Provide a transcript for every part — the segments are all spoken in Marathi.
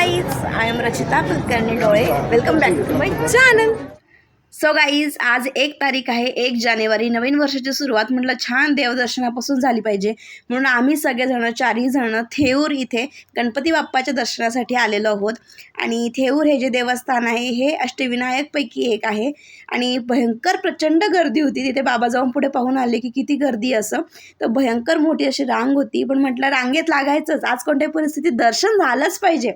Guys, I am Rachita Kulkarni Dole. Welcome back to my channel. So guys आज एक तारीख आहे एक जानेवारी नवीन वर्षाची सुरुवात म्हटलं छान देवदर्शनापासून झाली पाहिजे म्हणून आम्ही सगळेजणं चारही जण थेऊर इथे गणपती बाप्पाच्या दर्शनासाठी आलेलो आहोत आणि थेऊर हे जे देवस्थान आहे हे अष्टविनायकपैकी एक आहे आणि भयंकर प्रचंड गर्दी होती तिथे बाबा जाऊन पुढे पाहून आले की किती गर्दी असं तर भयंकर मोठी अशी रांग होती पण म्हटलं रांगेत लागायचंच आज कोणत्याही परिस्थितीत दर्शन झालंच पाहिजे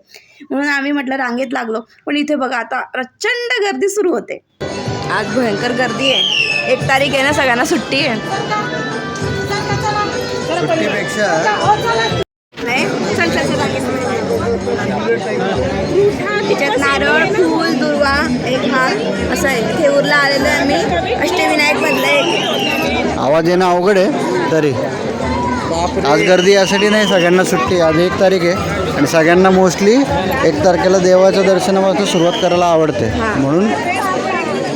म्हणून आम्ही म्हटलं रांगेत लागलो पण इथे बघा आता प्रचंड गर्दी सुरू होते आज भयंकर गर्दी आहे एक तारीख आहे ना सगळ्यांना सुट्टी आहे त्याच्यात नारळ फूल दुर्वा एक हा असं आहे आलेलं आलेलो आम्ही अष्टविनायक मधलं आवाज येणं अवघड आहे तरी आज गर्दी यासाठी नाही सगळ्यांना सुट्टी आज एक तारीख आहे आणि सगळ्यांना मोस्टली एक तारखेला देवाच्या दर्शनापासून सुरुवात करायला आवडते म्हणून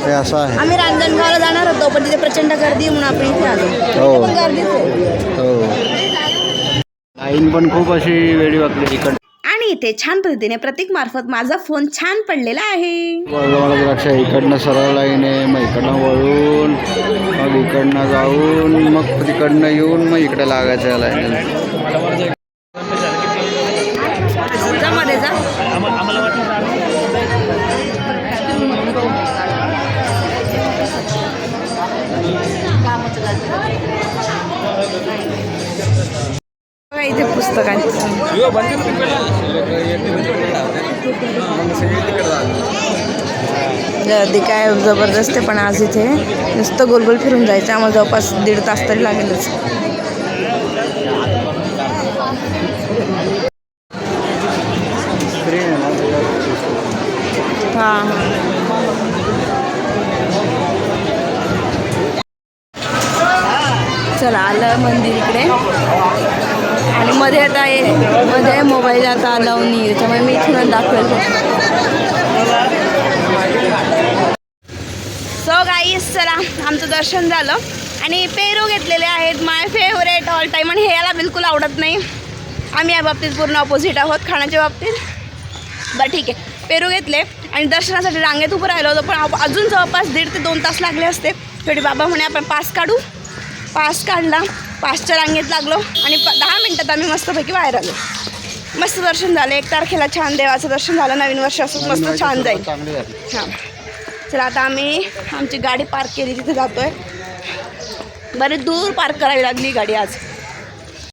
हे असं आहे आम्ही रांजणगावला जाणार होतो पण तिथे प्रचंड गर्दी म्हणून आपण इथे आलो हो. पण हो लाईन पण खूप अशी वेळी वाकली इकडे आणि इथे छान पद्धतीने प्रतीक मार्फत माझा फोन छान पडलेला आहे इकडनं सरळ लाईन आहे मग इकडनं वळून मग इकडनं जाऊन मग तिकडनं येऊन मग इकडे लागायचं लाईन काय गर्दी काय जबरदस्त पण आज इथे नुसतं गोलगोल फिरून जायचं आम्हाला जवळपास दीड तास तरी लागेलच हां हां चला आलं मंदिर इकडे पर्याय आहे मध्ये मोबाईल आता अलाव नाही त्याच्यामुळे मी इथून दाखवतो सो गाईस चला आमचं दर्शन झालं आणि पेरू घेतलेले आहेत माय फेवरेट ऑल टाईम आणि हे याला बिलकुल आवडत नाही आम्ही या बाबतीत पूर्ण ऑपोजिट आहोत खाण्याच्या बाबतीत बरं ठीक आहे पेरू घेतले आणि दर्शनासाठी रांगेत उभं राहिलो होतो पण अजून जवळपास दीड ते दोन तास लागले असते थोडी बाबा म्हणे आपण पास काढू पास काढला पाचच्या रांगेत लागलो आणि प दहा मिनटात आम्ही मस्तपैकी बाहेर आलो मस्त दर्शन झालं एक तारखेला छान देवाचं दर्शन झालं नवीन वर्ष असं मस्त छान जाईल हां चला आता आम्ही आमची गाडी पार्क केली तिथे जातो आहे बरे दूर पार्क करावी लागली गाडी आज